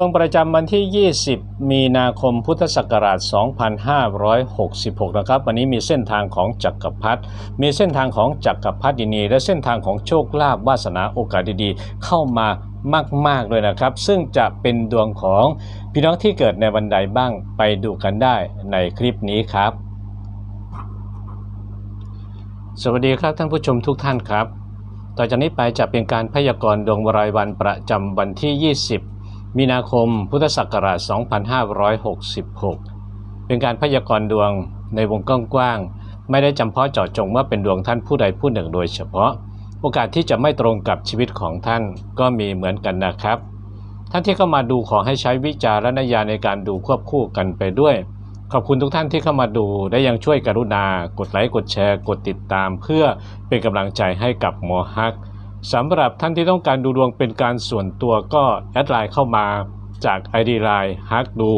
ดวงประจำวันที่ 20 มีนาคมพุทธศักราช 2566 นะครับ วันนี้มีเส้นทางของจักรพรรดิ มีเส้นทางของจักรพรรดินี และเส้นทางของโชคลาภวาสนาโอกาสดีๆ เข้ามามากๆเลยนะครับ ซึ่งจะเป็นดวงของพี่น้องที่เกิดในวันใดบ้างไปดูกันได้ในคลิปนี้ครับ สวัสดีครับท่านผู้ชมทุกท่านครับ ต่อจากนี้ไปจะเป็นการพยากรณ์ดวงรายวันประจำวันที่ 20 มีนาคมพุทธศักราช 2566 เป็นการพยากรณ์ดวงในวงกว้างๆ ไม่ได้จำเพาะเจาะจงว่าเป็นดวงท่านผู้ใดผู้หนึ่งโดยเฉพาะ โอกาสที่จะไม่ตรงกับชีวิตของท่านก็มีเหมือนกันนะครับ ท่านที่เข้ามาดูขอให้ใช้วิจารณญาณในการดูควบคู่กันไปด้วย ขอบคุณทุกท่านที่เข้ามาดูและยังช่วยกรุณา กดไลค์กดแชร์ กดติดตาม เพื่อเป็นกำลังใจให้กับหมอฮัก สำหรับท่านที่ต้องการดูดวงเป็นการส่วนตัวก็แอดไลน์เข้ามาจาก ID ไลน์ฮักดู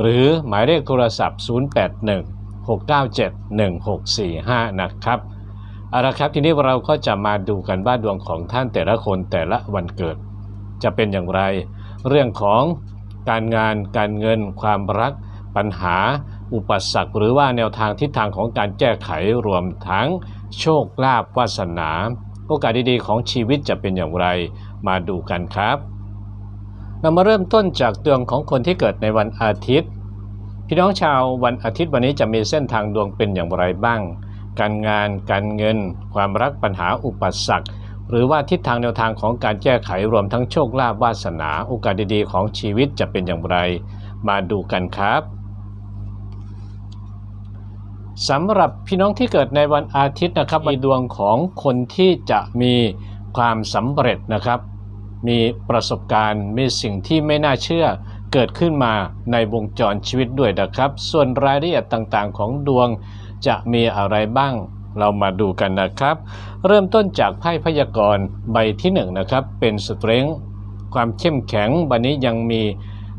หรือหมายเลขโทรศัพท์ 081 697 1645 นะครับเอาละครับทีนี้เราก็จะมาดูกันว่าดวงของท่านแต่ละคนแต่ละวันเกิด จะเป็นอย่างไร เรื่องของการงานการเงิน ความรัก ปัญหา อุปสรรค หรือว่าแนวทางทิศทางของการแก้ไขรวมทั้งโชคลาภวาสนา โอกาสดีๆของชีวิตจะเป็นอย่างไร มาดูกันครับเรามาเริ่มต้นจากดวงของคนที่เกิดในวันอาทิตย์ พี่น้องชาววันอาทิตย์วันนี้จะมีเส้นทางดวงเป็นอย่างไรบ้าง การงาน การเงิน ความรักปัญหาอุปสรรคหรือว่าทิศทางแนวทางของการแก้ไขรวมทั้งโชคลาภวาสนา โอกาสดีๆของชีวิตจะเป็นอย่างไร มาดูกันครับ สำหรับพี่น้องที่เกิดในวันอาทิตย์นะครับมีดวงของคนที่จะมีความสำเร็จนะครับ มีประสบการณ์มีสิ่งที่ไม่น่าเชื่อ เกิดขึ้นมาในวงจรชีวิตด้วยนะครับ ส่วนรายละเอียดต่างๆ ของดวงจะมีอะไรบ้างเรามาดูกันนะครับ เริ่มต้นจากไพ่พยากรณ์ใบที่1นงนะครับเป็นสเตรน g ์ความเข้มแข็งวันนี้ยังมี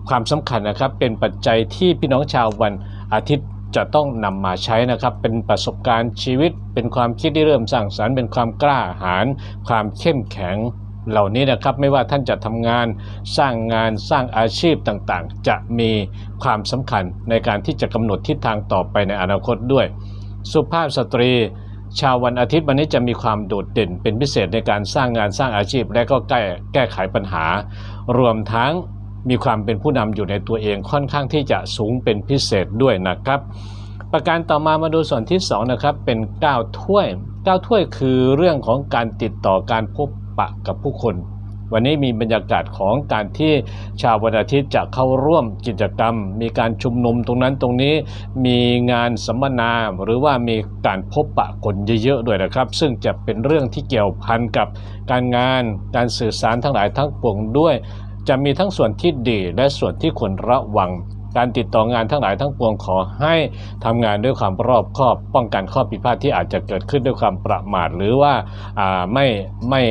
ความสำคัญนะครับ เป็นปัจจัยที่พี่น้องชาววันอาทิตย์ จะต้องนำมาใช้นะครับ เป็นประสบการณ์ชีวิต เป็นความคิดที่เริ่มสร้างสรรค์เป็นความกล้าหาญความเข้มแข็งเหล่านี้นะครับไม่ว่าท่านจะทำงานสร้างงานสร้างอาชีพต่างๆ จะมีความสำคัญในการที่จะกำหนดทิศทางต่อไปในอนาคตด้วย สุภาพสตรี ชาววันอาทิตย์วันนี้จะมีความโดดเด่นเป็นพิเศษในการสร้างงานสร้างอาชีพ และก็แก้แก้ไขปัญหา รวมทั้ง มีความเป็นผู้นำอยู่ในตัวเองค่อนข้างที่จะสูงเป็นพิเศษด้วยนะครับ ประการต่อมามาดูส่วนที่2นะครับเป็น9ถ้วย9ถ้วยคือเรื่องของการติดต่อการพบปะกับผู้คน วันนี้มีบรรยากาศของการที่ชาววันอาทิตย์จะเข้าร่วมกิจกรรม มีการชุมนุมตรงนั้นตรงนี้มีงานสัมมนาหรือว่ามีการพบปะคนเยอะๆด้วยนะครับ ซึ่งจะเป็นเรื่องที่เกี่ยวพันกับการงานการสื่อสารทั้งหลายทั้งปวงด้วย จะมีทั้งส่วนที่ดีและส่วนที่ควรระวัง การติดต่องานทั้งหลายทั้งปวงขอให้ทำงานด้วยความรอบคอบ ป้องกันข้อผิดพลาดที่อาจจะเกิดขึ้นด้วยความประมาท หรือว่าอ่าไม่ไม่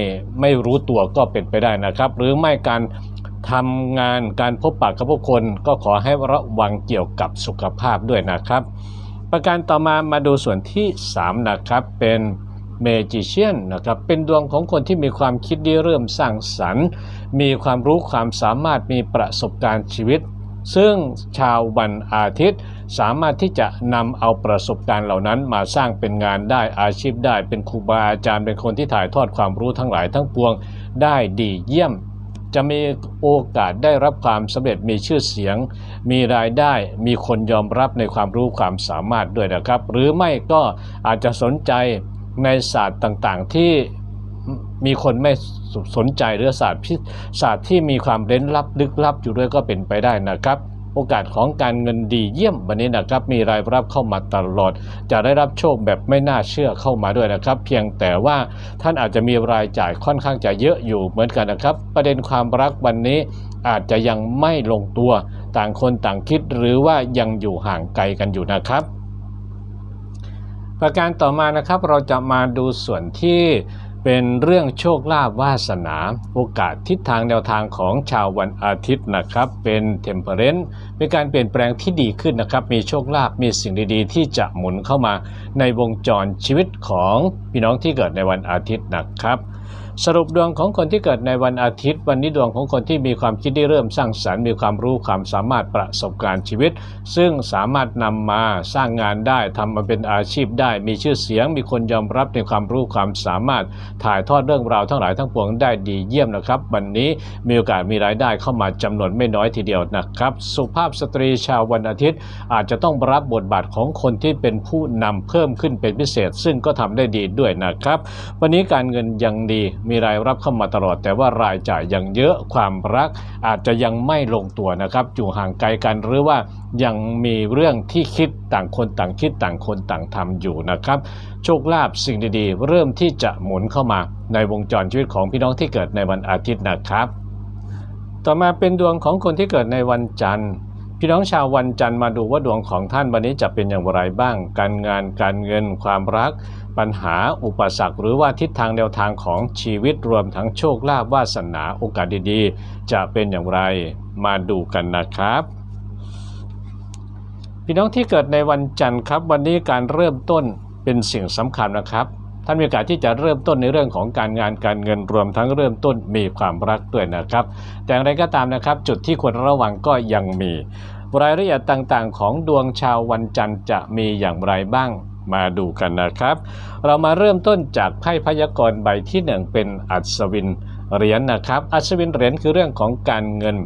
ไม่รู้ตัวก็เป็นไปได้นะครับ หรือไม่การทำงานการพบปะกับผู้คนก็ขอให้ระวังเกี่ยวกับสุขภาพด้วยนะครับ ประการต่อมามาดูส่วนที่ 3 นะครับเป็น เมจิเชียนนะครับเป็นดวงของคนที่มีความคิดที่เริ่มสร้างสรรค์ มีความรู้ความสามารถมีประสบการณ์ชีวิต ซึ่งชาววันอาทิตย์ สามารถที่จะนำเอาประสบการณ์เหล่านั้นมาสร้างเป็นงานได้อาชีพได้ เป็นครูบาอาจารย์เป็นคนที่ถ่ายทอดความรู้ทั้งหลายทั้งปวงได้ดีเยี่ยมจะมีโอกาสได้รับความสำเร็จมีชื่อเสียง มีรายได้มีคนยอมรับในความรู้ความสามารถด้วยนะครับ หรือไม่ก็อาจจะสนใจ ในศาสตร์ต่างๆที่มีคนไม่สนใจหรือศาสตร์พิศาสตร์ที่มีความเร้นลับลึกลับอยู่ด้วยก็เป็นไปได้นะครับ โอกาสของการเงินดีเยี่ยมวันนี้นะครับ มีรายรับเข้ามาตลอด จะได้รับโชคแบบไม่น่าเชื่อเข้ามาด้วยนะครับ เพียงแต่ว่าท่านอาจจะมีรายจ่ายค่อนข้างจะเยอะอยู่เหมือนกันนะครับ ประเด็นความรักวันนี้อาจจะยังไม่ลงตัว ต่างคนต่างคิดหรือว่ายังอยู่ห่างไกลกันอยู่นะครับ ประการต่อมานะครับเราจะมาดูส่วนที่เป็นเรื่องโชคลาภวาสนา โอกาสทิศทางแนวทางของชาววันอาทิตย์นะครับ เป็นเทมเพอเรนต์เป็นการเปลี่ยนแปลงที่ดีขึ้นนะครับ มีโชคลาภมีสิ่งดีๆ ที่จะหมุนเข้ามาในวงจรชีวิตของพี่น้องที่เกิดในวันอาทิตย์นะครับ สรุปดวงของคนที่เกิดในวันอาทิตย์ วันนี้ดวงของคนที่มีความคิดได้เริ่มสร้างสรรค์มีความรู้ความสามารถประสบการณ์ชีวิต ซึ่งสามารถนำมาสร้างงานได้ทำมาเป็นอาชีพได้ มีชื่อเสียง มีคนยอมรับในความรู้ความสามารถ ถ่ายทอดเรื่องราวทั้งหลายทั้งปวงได้ดีเยี่ยมนะครับ วันนี้มีโอกาสมีรายได้เข้ามาจำนวนไม่น้อยทีเดียวนะครับ สุภาพสตรีชาววันอาทิตย์ อาจจะต้องรับบทบาทของคนที่เป็นผู้นำเพิ่มขึ้นเป็นพิเศษ ซึ่งก็ทำได้ดีด้วยนะครับ วันนี้การเงินยังดีมีรายรับเข้ามาตลอด แต่ว่ารายจ่ายยังเยอะความรักอาจจะยังไม่ลงตัวนะครับอยู่ห่างไกลกันหรือว่ายังมีเรื่องที่คิดต่างคนต่างคิดต่างคนต่างทำอยู่นะครับ โชคลาภสิ่งดีๆ เริ่มที่จะหมุนเข้ามาในวงจรชีวิตของพี่น้องที่เกิดในวันอาทิตย์นะครับ ต่อมาเป็นดวงของคนที่เกิดในวันจันทร์ พี่น้องชาววันจันทร์มาดูว่าดวงของท่านวันนี้จะเป็นอย่างไรบ้าง การงานการเงินความรัก ปัญหาอุปสรรค หรือว่าทิศทางแนวทางของชีวิตรวมทั้งโชคลาภวาสนาโอกาสดีๆ จะเป็นอย่างไรมาดูกันนะครับพี่น้องที่เกิดในวันจันทร์ครับ วันนี้การเริ่มต้นเป็นสิ่งสำคัญนะครับ ท่านมีโอกาสที่จะเริ่มต้นในเรื่องของการงานการเงินรวมทั้งเริ่มต้นมีความรักด้วยนะครับ แต่อย่างไรก็ตามนะครับ จุดที่ควรระวังก็ยังมี รายละเอียดต่างๆ ของดวงชาววันจันทร์จะมีอย่างไรบ้างมาดูกันนะครับ เรามาเริ่มต้นจากไพ่พยากรณ์ใบที่หนึ่งเป็นอัศวินเหรียญนะครับ อัศวินเหรียญคือเรื่องของการเงิน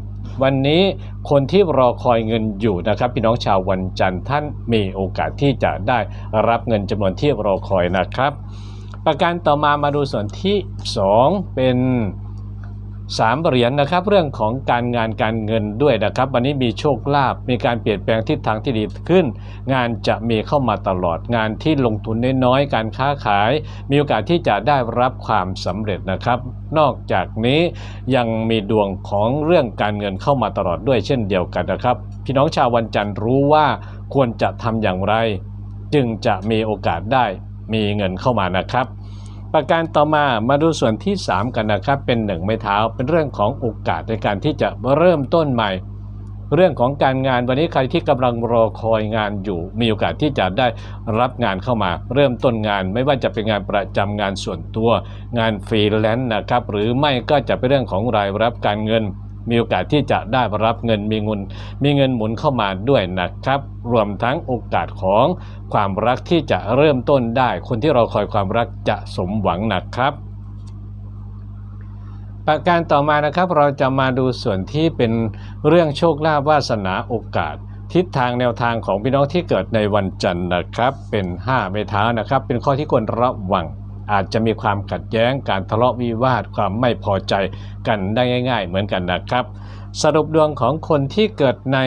วันนี้คนที่รอคอยเงินอยู่นะครับ พี่น้องชาววันจันทร์ท่านมีโอกาสที่จะได้รับเงินจำนวนที่รอคอยนะครับ ประการต่อมามาดูส่วนที่ 2 เป็น สามเหรียญนะครับเรื่องของการงานการเงินด้วยนะครับ วันนี้มีโชคลาภมีการเปลี่ยนแปลงทิศทางที่ดีขึ้น งานจะมีเข้ามาตลอดงานที่ลงทุนน้อยๆการค้าขาย มีโอกาสที่จะได้รับความสำเร็จนะครับ นอกจากนี้ยังมีดวงของเรื่องการเงินเข้ามาตลอดด้วยเช่นเดียวกันนะครับ พี่น้องชาววันจันทร์รู้ว่าควรจะทำอย่างไร จึงจะมีโอกาสได้มีเงินเข้ามานะครับ ประการต่อมามาดูส่วนที่ 3 กันนะครับ เป็นหนึ่งไม้เท้าเป็นเรื่องของโอกาสในการที่จะเริ่มต้นใหม่ เรื่องของการงานวันนี้ใครที่กำลังรอคอยงานอยู่ มีโอกาสที่จะได้รับงานเข้ามา เริ่มต้นงาน ไม่ว่าจะเป็นงานประจำงานส่วนตัว งานฟรีแลนซ์นะครับหรือไม่ก็จะเป็นเรื่องของรายรับการเงิน มีโอกาสที่จะได้รับเงินมีเงินมีเงินหมุนเข้ามาด้วยนะครับ รวมทั้งโอกาสของความรักที่จะเริ่มต้นได้ คนที่เราคอยความรักจะสมหวังนะครับ ประการต่อมานะครับเราจะมาดูส่วนที่เป็นเรื่องโชคลาภวาสนาโอกาสทิศทางแนวทางของพี่น้องที่เกิดในวันจันทร์นะครับ เป็น 5 เมท้านะครับ เป็นข้อที่ควรระวัง อาจจะมีความขัดแย้งการทะเลาะวิวาทความไม่พอใจกันได้ง่าย ๆ เหมือนกันนะครับ สรุปดวงของคนที่เกิดใน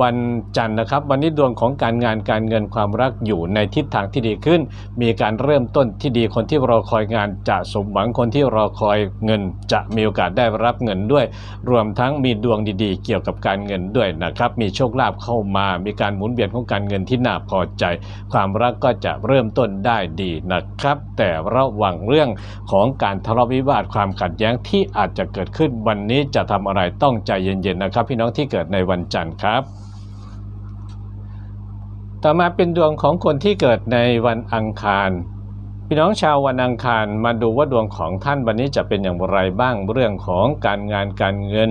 วันจันทร์นะครับ วันนี้ดวงของการงานการเงินความรักอยู่ในทิศทางที่ดีขึ้น มีการเริ่มต้นที่ดีคนที่รอคอยงานจะสมหวังคนที่รอคอยเงิน จะมีโอกาสได้รับเงินด้วย รวมทั้งมีดวงดีๆ เกี่ยวกับการเงินด้วยนะครับ มีโชคลาภเข้ามา มีการหมุนเวียนของการเงินที่น่าพอใจ ความรักก็จะเริ่มต้นได้ดีนะครับ แต่ระวังเรื่องของการทะเลาะวิวาทความขัดแย้งที่อาจจะเกิดขึ้นวันนี้จะทำอะไรต้องใจเย็นๆนะครับ พี่น้องที่เกิดในวันจันทร์ครับ ต่อมาเป็นดวงของคนที่เกิดในวันอังคาร พี่น้องชาววันอังคารมาดูว่าดวงของท่านวันนี้จะเป็นอย่างไรบ้างเรื่องของการงานการเงิน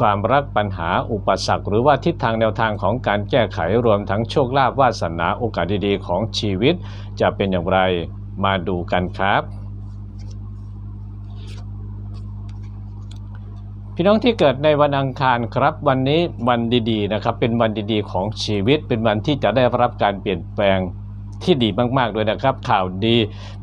ความรักปัญหาอุปสรรค หรือว่าทิศทางแนวทางของการแก้ไขรวมทั้งโชคลาภวาสนาโอกาสดีๆของชีวิต จะเป็นอย่างไรมาดูกันครับ พี่น้องที่เกิดในวันอังคารครับ วันนี้วันดีๆนะครับ เป็นวันดีๆของชีวิต เป็นวันที่จะได้รับการเปลี่ยนแปลงที่ดีมากๆด้วยนะครับ ข่าวดี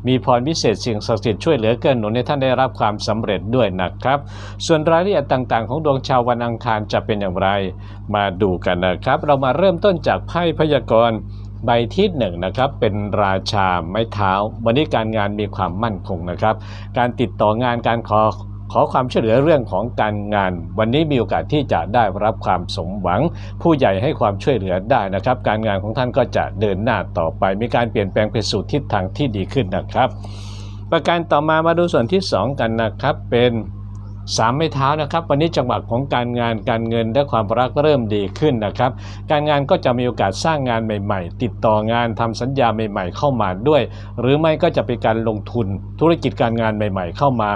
มีพรพิเศษสิ่งศักดิ์สิทธิ์ช่วยเหลือเกื้อหนุนให้ท่านได้รับความสำเร็จด้วยนะครับ ส่วนรายละเอียดต่างๆ ของดวงชาววันอังคารจะเป็นอย่างไร มาดูกันนะครับ เรามาเริ่มต้นจากไพ่พยากรณ์ใบที่หนึ่งนะครับเป็นราชาไม้เท้า วันนี้การงานมีความมั่นคงนะครับ การติดต่องานการขอ ขอความช่วยเหลือเรื่องของการงาน วันนี้มีโอกาสที่จะได้รับความสมหวัง ผู้ใหญ่ให้ความช่วยเหลือได้นะครับ การงานของท่านก็จะเดินหน้าต่อไป มีการเปลี่ยนแปลงไปสู่ทิศทางที่ดีขึ้นนะครับ ประการต่อมามาดูส่วนที่ 2 กันนะครับเป็น สามไม่เท้านะครับ วันนี้จังหวะของการงานการเงินและความรักเริ่มดีขึ้นนะครับ การงานก็จะมีโอกาสสร้างงานใหม่ ๆ ติดต่องานทำสัญญาใหม่ ๆ เข้ามาด้วย หรือไม่ก็จะเป็นการลงทุนธุรกิจการงานใหม่ ๆ เข้ามา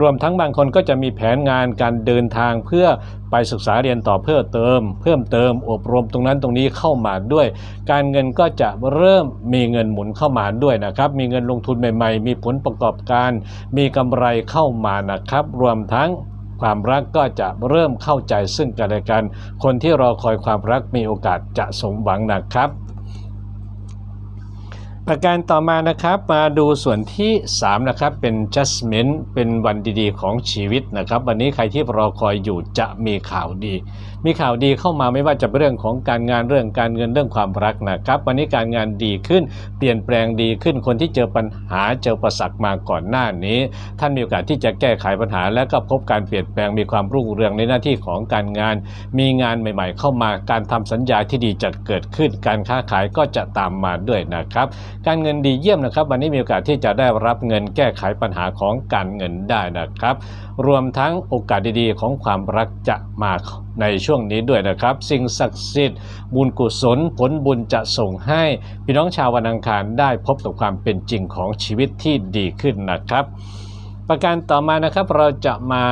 รวมทั้งบางคนก็จะมีแผนงานการเดินทางเพื่อ ไปศึกษาเรียนต่อเพื่อเติม เพิ่มเติมอบรมตรงนั้นตรงนี้เข้ามาด้วย การเงินก็จะเริ่มมีเงินหมุนเข้ามาด้วยนะครับ มีเงินลงทุนใหม่ ๆ มีผลประกอบการ มีกำไรเข้ามานะครับ รวมทั้งความรักก็จะเริ่มเข้าใจซึ่งกันและกัน คนที่รอคอยความรักมีโอกาสจะสมหวังนะครับ ประการต่อมานะครับมาดูส่วนที่ 3 นะครับ เป็น judgment เป็นวันดีๆ ของชีวิตนะครับ วันนี้ใครที่รอคอยอยู่จะมีข่าวดี มีข่าวดีเข้ามาไม่ว่าจะเป็นเรื่องของการงานเรื่องการเงินเรื่องความรักนะครับวันนี้การงานดีขึ้น เปลี่ยนแปลงดีขึ้นคนที่เจอปัญหาเจอประสักมาก่อนหน้านี้ ท่านมีโอกาสที่จะแก้ไขปัญหา และก็พบการเปลี่ยนแปลงมีความรุ่งเรืองในหน้าที่ของการงาน มีงานใหม่ ๆ เข้ามาการทำสัญญาที่ดีจะเกิดขึ้น การค้าขายก็จะตามมาด้วยนะครับ การเงินดีเยี่ยมนะครับ วันนี้มีโอกาสที่จะได้รับเงินแก้ไขปัญหาของการเงินได้นะครับ รวมทั้งโอกาสดีๆ ของความรักจะมาในช่วงนี้ด้วยนะครับ สิ่งศักดิ์สิทธิ์บุญกุศลผลบุญจะส่งให้พี่น้องชาววันอังคารได้พบกับความเป็นจริงของชีวิตที่ดีขึ้นนะครับ ประการต่อมานะครับเราจะมา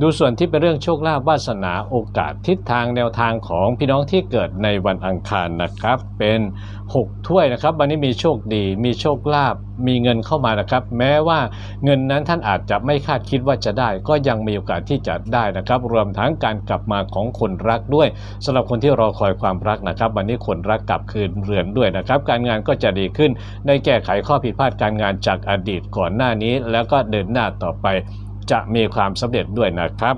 ดูส่วนที่เป็นเรื่องโชคลาภวาสนาโอกาสทิศทางแนวทางของพี่น้องที่เกิดในวันอังคารนะครับ เป็น 6 ถ้วยนะครับวันนี้มีโชคดีมีโชคลาภมีเงินเข้ามานะครับ แม้ว่าเงินนั้นท่านอาจจะไม่คาดคิดว่าจะได้ ก็ยังมีโอกาสที่จะได้นะครับ รวมทั้งการกลับมาของคนรักด้วยสำหรับคนที่รอคอยความรักนะครับ วันนี้คนรักกลับคืนเรือนด้วยนะครับ การงานก็จะดีขึ้นได้แก้ไขข้อผิดพลาดการงานจากอดีตก่อนหน้านี้ แล้วก็เดินหน้าต่อไป จะมีความสำเร็จด้วยนะครับ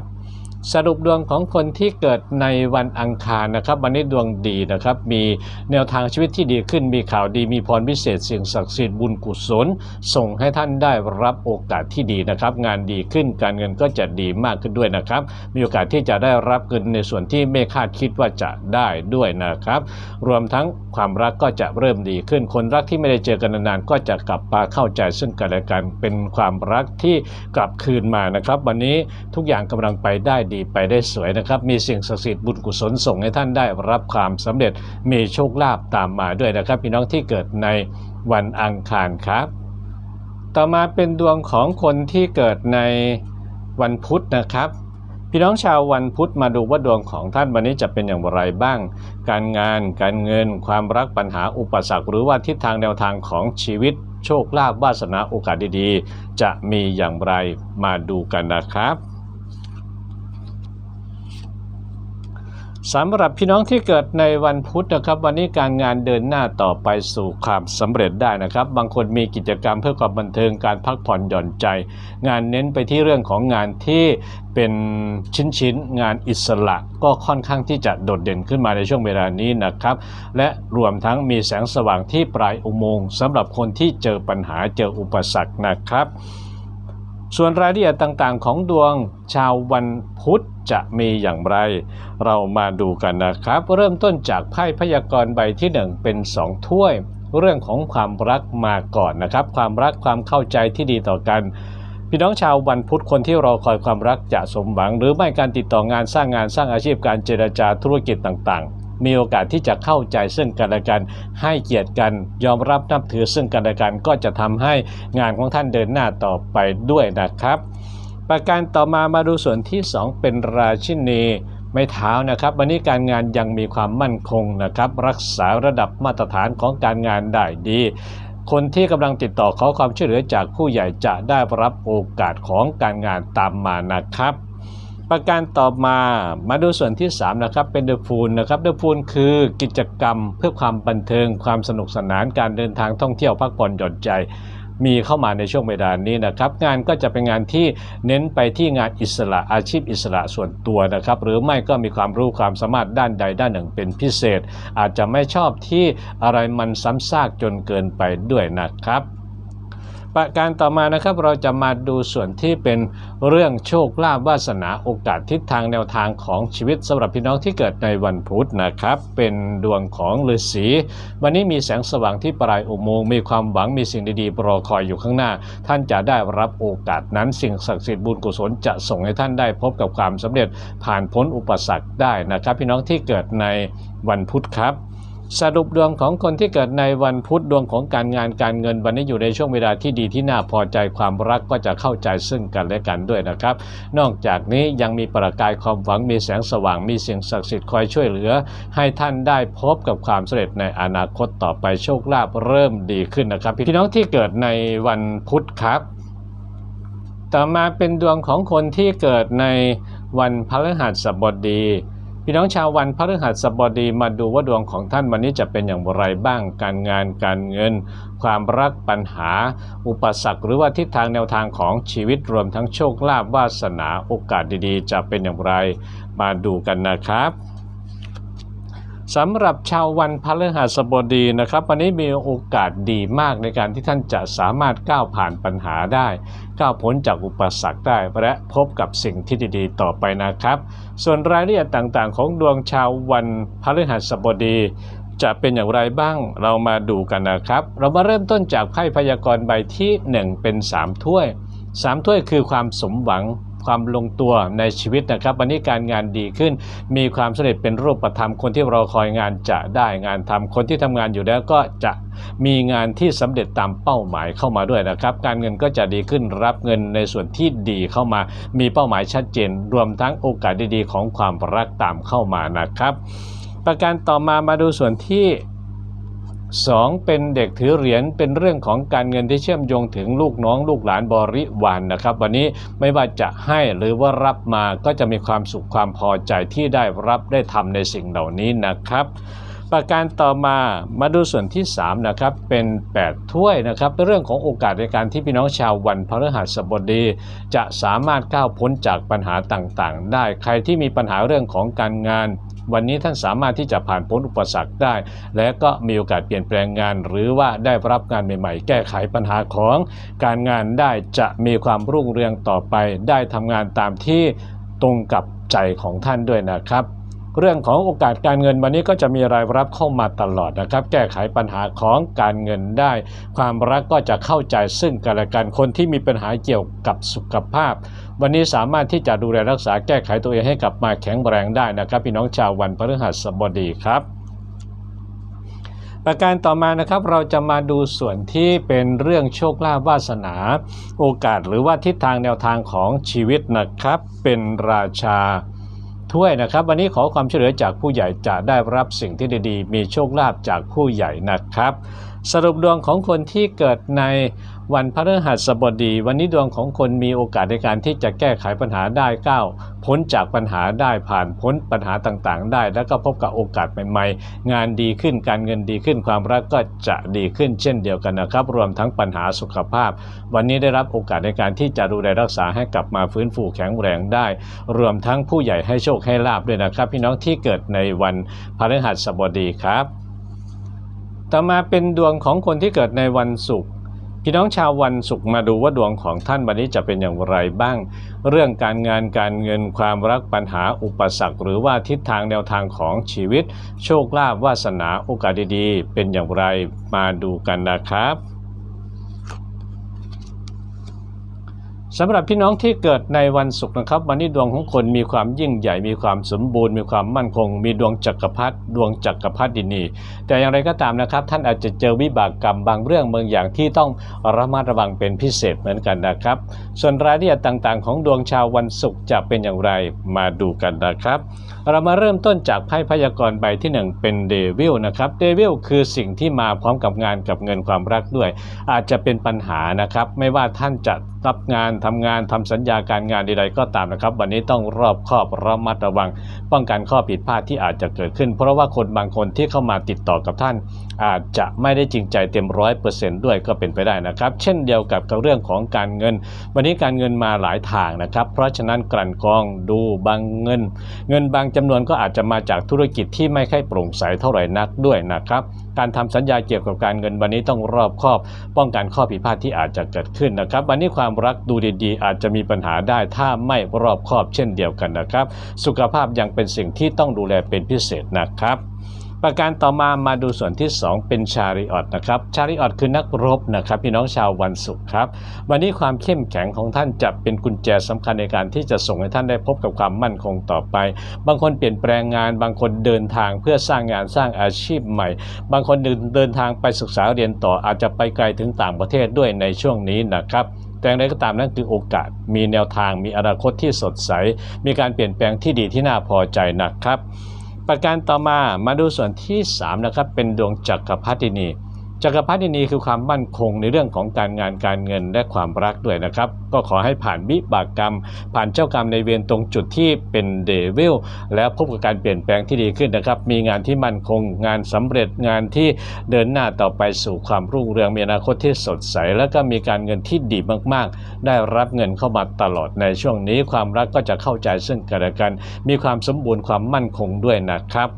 สรุปดวงของคนที่เกิดในวันอังคารนะครับ วันนี้ดวงดีนะครับ มีแนวทางชีวิตที่ดีขึ้น มีข่าวดี มีพรพิเศษสิ่งศักดิ์สิทธิ์บุญกุศล ส่งให้ท่านได้รับโอกาสที่ดีนะครับ งานดีขึ้นการเงินก็จะดีมากขึ้นด้วยนะครับ มีโอกาสที่จะได้รับเงินในส่วนที่ไม่คาดคิดว่าจะได้ด้วยนะครับ รวมทั้งความรักก็จะเริ่มดีขึ้น คนรักที่ไม่ได้เจอกันนานๆก็จะกลับมาเข้าใจซึ่งกันและกันเป็นความรักที่กลับคืนมานะครับ วันนี้ทุกอย่างกำลังไปได้ดีไปได้สวยนะครับ มีสิ่งศักดิ์สิทธิ์บุญกุศลส่งให้ท่านได้รับความสำเร็จมีโชคลาภตามมาด้วยนะครับ พี่น้องที่เกิดในวันอังคารครับ ต่อมาเป็นดวงของคนที่เกิดในวันพุธนะครับพี่น้องชาววันพุธมาดูว่าดวงของท่านวันนี้จะเป็นอย่างไรบ้าง การงาน การเงิน ความรักปัญหาอุปสรรค หรือว่าทิศทางแนวทางของชีวิต โชคลาภวาสนาโอกาสดีๆ จะมีอย่างไรมาดูกันนะครับ สำหรับพี่น้องที่เกิดในวันพุธนะครับ วันนี้การงานเดินหน้าต่อไปสู่ความสำเร็จได้นะครับ บางคนมีกิจกรรมเพื่อความบันเทิงการพักผ่อนหย่อนใจ งานเน้นไปที่เรื่องของงานที่เป็นชิ้นๆงานอิสระก็ค่อนข้างที่จะโดดเด่นขึ้นมาในช่วงเวลานี้นะครับ และรวมทั้งมีแสงสว่างที่ปลายอุโมงค์สำหรับคนที่เจอปัญหาเจออุปสรรคนะครับ ส่วนรายละเอียดต่างๆ ของดวงชาววันพุธจะมีอย่างไร เรามาดูกันนะครับ เริ่มต้นจากไพ่พยากรณ์ใบที่ 1 เป็น 2 ถ้วย เรื่องของความรักมาก่อนนะครับ ความรักความเข้าใจที่ดีต่อกันพี่น้องชาววันพุธคนที่รอคอยความรักจะสมหวัง หรือไม่การติดต่องานสร้างงานสร้างอาชีพการเจรจาธุรกิจต่างๆ มีโอกาสที่จะเข้าใจซึ่งกันและกัน ให้เกียรติกันยอมรับนับถือซึ่งกันและกันก็จะทำให้งานของท่านเดินหน้าต่อไปด้วยนะครับ ประการต่อมามาดูส่วนที่ 2 เป็นราชินีไม้เท้านะครับ วันนี้การงานยังมีความมั่นคงนะครับ รักษาระดับมาตรฐานของการงานได้ดีคนที่กำลังติดต่อขอความช่วยเหลือจากผู้ใหญ่จะได้รับโอกาสของการงานตามมานะครับ ประการต่อมามาดูส่วนที่3นะครับเป็นเดอะฟูลนะครับเดอะฟูลคือกิจกรรมเพื่อความบันเทิงความสนุกสนานการเดินทางท่องเที่ยวพักผ่อนหย่อนใจ มีเข้ามาในช่วงเวลานี้นะครับ งานก็จะเป็นงานที่เน้นไปที่งานอิสระอาชีพอิสระส่วนตัวนะครับ หรือไม่ก็มีความรู้ความสามารถด้านใดด้านหนึ่งเป็นพิเศษ อาจจะไม่ชอบที่อะไรมันซ้ำซากจนเกินไปด้วยนะครับ ประการต่อมานะครับเราจะมาดูส่วนที่เป็นเรื่องโชคลาภวาสนาโอกาสทิศทางแนวทางของชีวิตสำหรับพี่น้องที่เกิดในวันพุธนะครับ เป็นดวงของฤาษีวันนี้มีแสงสว่างที่ปลายอุโมงค์มีความหวังมีสิ่งดีๆรอคอยอยู่ข้างหน้า ท่านจะได้รับโอกาสนั้นสิ่งศักดิ์สิทธิ์บุญกุศลจะส่งให้ท่านได้พบกับความสำเร็จผ่านพ้นอุปสรรคได้นะครับ พี่น้องที่เกิดในวันพุธครับ สรุปดวงของคนที่เกิดในวันพุธดวงของการงานการเงิน วันนี้อยู่ในช่วงเวลาที่ดีที่น่าพอใจความรักก็จะเข้าใจซึ่งกันและกันด้วยนะครับ นอกจากนี้ยังมีประกายความหวังมีแสงสว่างมีสิ่งศักดิ์สิทธิ์คอยช่วยเหลือ ให้ท่านได้พบกับความสำเร็จในอนาคตต่อไปโชคลาภเริ่มดีขึ้นนะครับ พี่น้องที่เกิดในวันพุธครับ ต่อมาเป็นดวงของคนที่เกิดในวันพฤหัสบดี พี่น้องชาววันพฤหัสบดีมาดูว่าดวงของท่านวันนี้จะเป็นอย่างไรบ้างการงานการเงิน ความรักปัญหา อุปสรรคหรือว่าทิศทางแนวทางของชีวิตรวมทั้งโชคลาภวาสนาโอกาสดีๆ จะเป็นอย่างไร มาดูกันนะครับ สำหรับชาววันพฤหัสบดีนะครับ วันนี้มีโอกาสดีมากในการที่ท่านจะสามารถก้าวผ่านปัญหาได้ ก้าวพ้นจากอุปสรรคได้และพบกับสิ่งที่ดีๆ ต่อไปนะครับ ส่วนรายละเอียดต่างๆ ของดวงชาววันพฤหัสบดีจะเป็นอย่างไรบ้างเรามาดูกันนะครับ เรามาเริ่มต้นจากไพ่พยากรณ์ใบที่ 1 เป็น 3 ถ้วย 3 ถ้วยคือความสมหวัง ความลงตัวในชีวิตนะครับวันนี้การงานดีขึ้น มีความสำเร็จเป็นรูปธรรมคนที่รอคอยงานจะได้งานทำคนที่ทำงานอยู่แล้วก็จะมีงานที่สำเร็จตามเป้าหมายเข้ามาด้วยนะครับ การเงินก็จะดีขึ้นรับเงินในส่วนที่ดีเข้ามา มีเป้าหมายชัดเจน รวมทั้งโอกาสดีๆ ของความรักตามเข้ามานะครับ ประการต่อมามาดูส่วนที่ 2 เป็นเด็กถือเหรียญเป็นเรื่องของการเงินที่เชื่อมโยงถึงลูกน้องลูกหลานบริวารนนะครับ วันนี้ไม่ว่าจะให้หรือว่ารับมาก็จะมีความสุขความพอใจที่ได้รับได้ทำในสิ่งเหล่านี้นะครับประการต่อมามาดูส่วนที่3นะครับเป็น 8 ถ้วยนะครับเป็นเรื่องของโอกาสในการที่พี่น้องชาววันพฤหัสบดี จะสามารถก้าวพ้นจากปัญหาต่างๆ ได้ใครที่มีปัญหาเรื่องของการงาน วันนี้ท่านสามารถที่จะผ่านพ้นอุปสรรคได้ และก็มีโอกาสเปลี่ยนแปลงงาน หรือว่าได้รับงานใหม่ๆ แก้ไขปัญหาของการงานได้จะมีความรุ่งเรืองต่อไป ได้ทำงานตามที่ตรงกับใจของท่านด้วยนะครับเรื่องของโอกาสการเงินวันนี้ก็จะมีรายรับเข้ามาตลอดนะครับ แก้ไขปัญหาของการเงินได้ ความรักก็จะเข้าใจซึ่งกันและกันคนที่มีปัญหาเกี่ยวกับสุขภาพ วันนี้สามารถที่จะดูแลรักษาแก้ไขตัวเองให้กลับมาแข็งแรงได้นะครับ พี่น้องชาววันพฤหัสบดีครับ ประการต่อมานะครับเราจะมาดูส่วนที่เป็นเรื่องโชคลาภวาสนา โอกาสหรือว่าทิศทางแนวทางของชีวิตนะครับ เป็นราชาถ้วยนะครับ วันนี้ขอความช่วยเหลือจากผู้ใหญ่จะได้รับสิ่งที่ดีๆ มีโชคลาภจากผู้ใหญ่นะครับ สรุปดวงของคนที่เกิดในวันพฤหัสบดี วันนี้ดวงของคนมีโอกาสในการที่จะแก้ไขปัญหาได้ก้าวพ้นจากปัญหาได้ผ่านพ้นปัญหาต่างๆ ได้ แล้วก็พบกับโอกาสใหม่ๆ งานดีขึ้นการเงินดีขึ้นความรักก็จะดีขึ้นเช่นเดียวกันนะครับ รวมทั้งปัญหาสุขภาพ วันนี้ได้รับโอกาสในการที่จะดูแลรักษาให้กลับมาฟื้นฟูแข็งแรงได้ รวมทั้งผู้ใหญ่ให้โชคให้ลาบด้วยนะครับ พี่น้องที่เกิดในวันพฤหัสบดีครับ ต่อมาเป็นดวงของคนที่เกิดในวันศุกร์พี่น้องชาววันศุกร์มาดูว่าดวงของท่านวันนี้จะเป็นอย่างไรบ้าง เรื่องการงานการเงินความรักปัญหาอุปสรรค หรือว่าทิศทางแนวทางของชีวิต โชคลาภวาสนาโอกาสดีๆ เป็นอย่างไรมาดูกันนะครับ สำหรับพี่น้องที่เกิดในวันศุกร์นะครับ วันนี้ดวงของคนมีความยิ่งใหญ่มีความสมบูรณ์ มีความมั่นคง มีดวงจักรพรรดิดวงจักรพรรดินี แต่อย่างไรก็ตามนะครับ ท่านอาจจะเจอวิบากกรรมบางเรื่องบางอย่างที่ต้องระมัดระวังเป็นพิเศษเหมือนกันนะครับ ส่วนรายละเอียดต่างๆ ของดวงชาววันศุกร์จะเป็นอย่างไรมาดูกันนะครับ เรามาเริ่มต้นจากไพ่พยากรณ์ใบที่ 1 เป็นเดวิลนะครับเดวิลคือสิ่งที่มาพร้อมกับงานกับเงินความรักด้วย อาจจะเป็นปัญหานะครับ ไม่ว่าท่านจะรับงานทำงานทำสัญญาการงานใดๆก็ตามนะครับ วันนี้ต้องรอบคอบระมัดระวัง ป้องกันข้อผิดพลาดที่อาจจะเกิดขึ้น เพราะว่าคนบางคนที่เข้ามาติดต่อกับท่าน อาจจะไม่ได้จริงใจเต็มร้อยเปอร์เซนต์ด้วยก็เป็นไปได้นะครับ เช่นเดียวกับกับเรื่องของการเงิน วันนี้การเงินมาหลายทางนะครับ เพราะฉะนั้นกลั่นกรองดูบางเงิน เงินบางจำนวนก็อาจจะมาจากธุรกิจที่ไม่ค่อยโปร่งใสเท่าไหร่นักด้วยนะครับ การทำสัญญาเกี่ยวกับการเงินวันนี้ต้องรอบคอบ ป้องกันข้อผิดพลาดที่อาจจะเกิดขึ้นนะครับ วันนี้ความรักดูดีๆ อาจจะมีปัญหาได้ถ้าไม่รอบคอบเช่นเดียวกันนะครับ สุขภาพยังเป็นสิ่งที่ต้องดูแลเป็นพิเศษนะครับ ประการต่อมามาดูส่วนที่ 2 เป็นชาริออตนะครับชาริออตคือนักรบนะครับพี่น้องชาววันศุกร์ครับ วันนี้ความเข้มแข็งของท่านจะเป็นกุญแจสำคัญในการที่จะส่งให้ท่านได้พบกับความมั่นคงต่อไป บางคนเปลี่ยนแปลงงาน บางคนเดินทางเพื่อสร้างงานสร้างอาชีพใหม่ บางคนเดินเดินทางไปศึกษาเรียนต่ออาจจะไปไกลถึงต่างประเทศด้วยในช่วงนี้นะครับแต่อย่างไรก็ตามนั่นคือโอกาส มีแนวทาง มีอนาคตที่สดใส มีการเปลี่ยนแปลงที่ดีที่น่าพอใจนะครับ ประการต่อมามาดูส่วนที่3นะครับเป็นดวงจักรพรรดินี จักรพรรดินีคือความมั่นคงในเรื่องของการงานการเงินและความรักด้วยนะครับ ก็ขอให้ผ่านวิบากกรรม ผ่านเจ้ากรรมในเวรตรงจุดที่เป็นเดวิลแล้วพบกับการเปลี่ยนแปลงที่ดีขึ้นนะครับ มีงานที่มั่นคงงานสำเร็จงานที่เดินหน้าต่อไปสู่ความรุ่งเรืองมีอนาคตที่สดใส แล้วก็มีการเงินที่ดีมากๆ ได้รับเงินเข้ามาตลอดในช่วงนี้ความรักก็จะเข้าใจซึ่งกันและกัน มีความสมบูรณ์ความมั่นคงด้วยนะครับ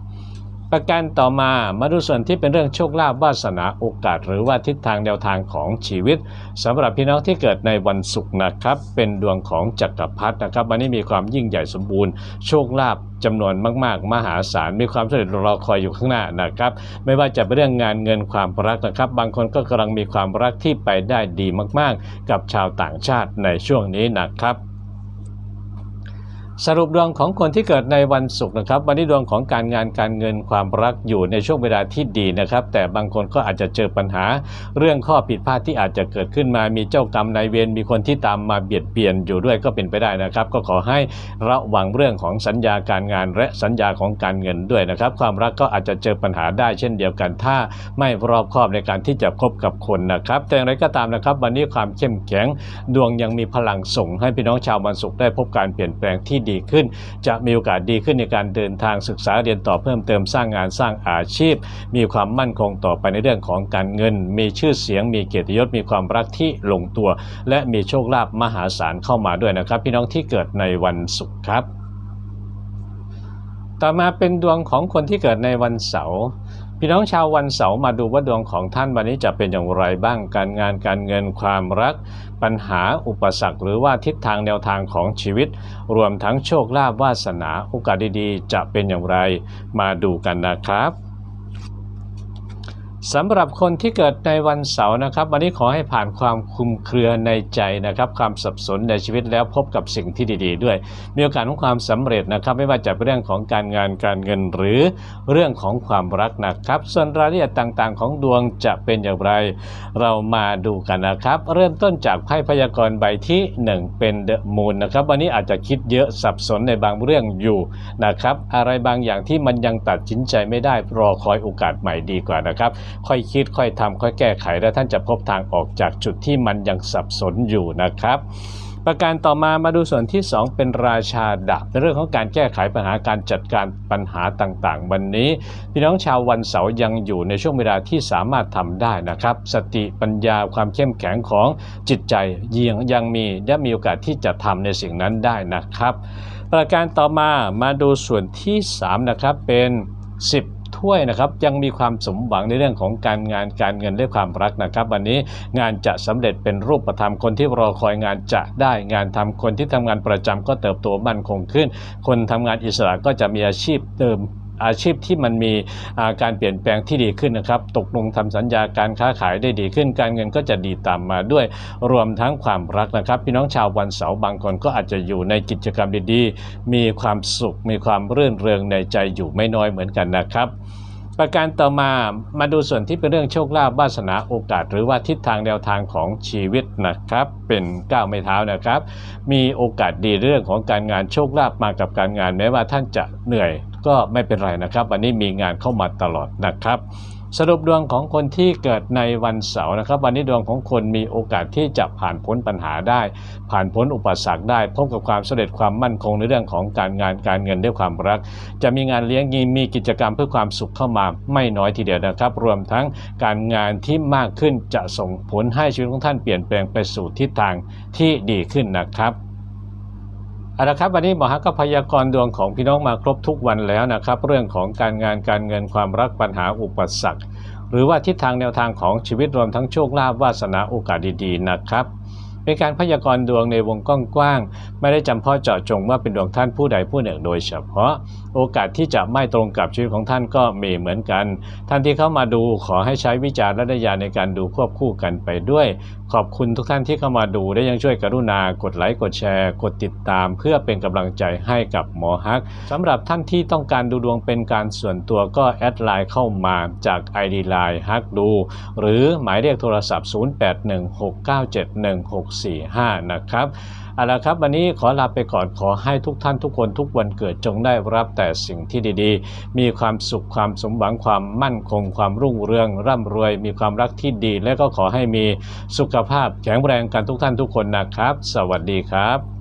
ประการต่อมามาดูส่วนที่เป็นเรื่องโชคลาภวาสนาโอกาส หรือว่าทิศทางแนวทางของชีวิตสำหรับพี่น้องที่เกิดในวันศุกร์นะครับ เป็นดวงของจักรพรรดินะครับวันนี้มีความยิ่งใหญ่สมบูรณ์ โชคลาภจำนวนมาก ๆ มหาศาลมีความสำเร็จรอคอยอยู่ข้างหน้านะครับ ไม่ว่าจะเป็นเรื่องงานเงินความรักนะครับ บางคนก็กำลังมีความรักที่ไปได้ดีมาก ๆ กับชาวต่างชาติในช่วงนี้นะครับ สรุปดวงของคนที่เกิดในวันศุกร์นะครับ วันนี้ดวงของการงานการเงินความรักอยู่ในช่วงเวลาที่ดีนะครับ แต่บางคนก็อาจจะเจอปัญหา เรื่องข้อผิดพลาดที่อาจจะเกิดขึ้นมามีเจ้ากรรมนายเวรมีคนที่ตามมาเบียดเบียนอยู่ด้วยก็เป็นไปได้นะครับ ก็ขอให้ระวังเรื่องของสัญญาการงานและสัญญาของการเงินด้วยนะครับ ความรักก็อาจจะเจอปัญหาได้เช่นเดียวกัน ถ้าไม่รอบคอบในการที่จะคบกับคนนะครับ แต่อย่างไรก็ตามนะครับ วันนี้ความเข้มแข็งดวงยังมีพลังส่งให้พี่น้องชาววันศุกร์ได้พบการเปลี่ยนแปลงที่ดีขึ้น จะมีโอกาสดีขึ้นในการเดินทางศึกษาเรียนต่อเพิ่มเติมสร้างงานสร้างอาชีพ มีความมั่นคงต่อไปในเรื่องของการเงิน มีชื่อเสียง มีเกียรติยศมีความรักที่ลงตัว และมีโชคลาภมหาศาลเข้ามาด้วยนะครับ พี่น้องที่เกิดในวันศุกร์ครับ ต่อมาเป็นดวงของคนที่เกิดในวันเสาร์ พี่น้องชาววันเสาร์มาดูว่าดวงของท่านวันนี้จะเป็นอย่างไรบ้างการงานการเงินความรัก ปัญหาอุปสรรค หรือว่าทิศทางแนวทางของชีวิต รวมทั้งโชคลาภวาสนาโอกาสดีๆ จะเป็นอย่างไร มาดูกันนะครับ สำหรับคนที่เกิดในวันเสาร์นะครับ วันนี้ขอให้ผ่านความคลุมเครือในใจนะครับ ความสับสนในชีวิตแล้วพบกับสิ่งที่ดี ๆ ด้วย มีโอกาสของความสำเร็จนะครับ ไม่ว่าจะเป็นเรื่องของการงานการเงินหรือเรื่องของความรักนะครับ ส่วนรายละเอียดต่างๆ ของดวงจะเป็นอย่างไร เรามาดูกันนะครับ เริ่มต้นจากไพ่พยากรณ์ใบที่ 1 เป็นเดอะมูนนะครับ วันนี้อาจจะคิดเยอะสับสนในบางเรื่องอยู่นะครับ อะไรบางอย่างที่มันยังตัดสินใจไม่ได้รอคอยโอกาสใหม่ดีกว่านะครับค่อยคิดค่อยทำค่อยแก้ไขแล้วท่านจะพบทางออกจากจุดที่มันยังสับสนอยู่นะครับประการต่อมามาดูส่วนที่ 2 เป็นราชาดาบในเรื่องของการแก้ไขปัญหาการจัดการปัญหาต่างๆ วันนี้ พี่น้องชาววันเสาร์ยังอยู่ในช่วงเวลาที่สามารถทำได้นะครับ สติปัญญาความเข้มแข็งของจิตใจยังยังมีและมีโอกาสที่จะทำในสิ่งนั้นได้นะครับ ประการต่อมามาดูส่วนที่ 3 นะครับเป็น 10 ถ้วยนะครับยังมีความสมหวังในเรื่องของการงานการเงินและความรักนะครับ วันนี้งานจะสำเร็จเป็นรูปธรรมคนที่รอคอยงานจะได้งานทำคนที่ทำงานประจำก็เติบโตมั่นคงขึ้น คนทำงานอิสระก็จะมีอาชีพเติม อาชีพที่มันมีการเปลี่ยนแปลงที่ดีขึ้นนะครับ ตกลงทำสัญญาการค้าขายได้ดีขึ้น การเงินก็จะดีตามมาด้วย รวมทั้งความรักนะครับ พี่น้องชาววันเสาร์บางคนก็อาจจะอยู่ในกิจกรรมดีๆ มีความสุข มีความรื่นเริงในใจอยู่ไม่น้อยเหมือนกันนะครับประการต่อมามาดูส่วนที่เป็นเรื่องโชคลาภวาสนาโอกาส หรือว่าทิศทางแนวทางของชีวิตนะครับ เป็นก้าวไม่เท้านะครับ มีโอกาสดีเรื่องของการงานโชคลาภมากับการงานแม้ว่าท่านจะเหนื่อย ก็ไม่เป็นไรนะครับ วันนี้มีงานเข้ามาตลอดนะครับสรุปดวงของคนที่เกิดในวันเสาร์นะครับ วันนี้ดวงของคนมีโอกาสที่จะผ่านพ้นปัญหาได้ ผ่านพ้นอุปสรรคได้พบกับความสำเร็จความมั่นคงในเรื่องของการงานการเงินด้วยความรัก จะมีงานเลี้ยงมีกิจกรรมเพื่อความสุขเข้ามาไม่น้อยทีเดียวนะครับ รวมทั้งการงานที่มากขึ้นจะส่งผลให้ชีวิตของท่านเปลี่ยนแปลงไปสู่ทิศทางที่ดีขึ้นนะครับ เอาละครับวันนี้หมอฮักก็พยากรณ์ดวงของพี่น้องมาครบทุกวันแล้วนะครับ เรื่องของการงานการเงินความรักปัญหาอุปสรรค หรือว่าทิศทางแนวทางของชีวิตรวมทั้งโชคลาภวาสนาโอกาสดีๆนะครับ เป็นการพยากรณ์ดวงในวงกว้างๆไม่ได้จำเพาะเจาะจงว่าเป็นดวงท่านผู้ใดผู้หนึ่งโดยเฉพาะ โอกาสที่จะไม่ตรงกับชีวิตของท่านก็มีเหมือนกัน ท่านที่เข้ามาดูขอให้ใช้วิจารณญาณในการดูควบคู่กันไปด้วย ขอบคุณทุกท่านที่เข้ามาดูและยังช่วยกรุณากดไลค์กดแชร์ กดติดตาม เพื่อเป็นกำลังใจให้กับหมอฮักสำหรับท่านที่ต้องการดูดวงเป็นการส่วนตัวก็แอดไลน์เข้ามาจาก ID ไลน์ฮักดู หรือหมายเลขโทรศัพท์ 08169716 4 5 นะครับเอาละครับวันนี้ขอลาไปก่อนขอให้ทุกท่านทุกคนทุกวันเกิดจงได้รับแต่สิ่งที่ดีๆ มีความสุขความสมหวังความมั่นคง ความรุ่งเรือง ร่ำรวย มีความรักที่ดี และก็ขอให้มีสุขภาพแข็งแรงกันทุกท่านทุกคนนะครับ สวัสดีครับ